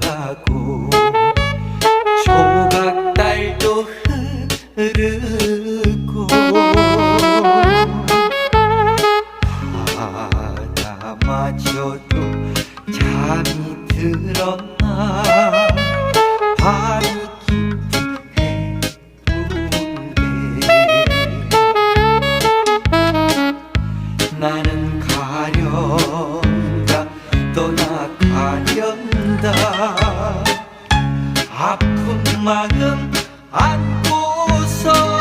가고? 조각달도 흐르고. 바다마저도 잠이 들었나? 밤이 깊은 해운대 나는 아픈 마음 안고서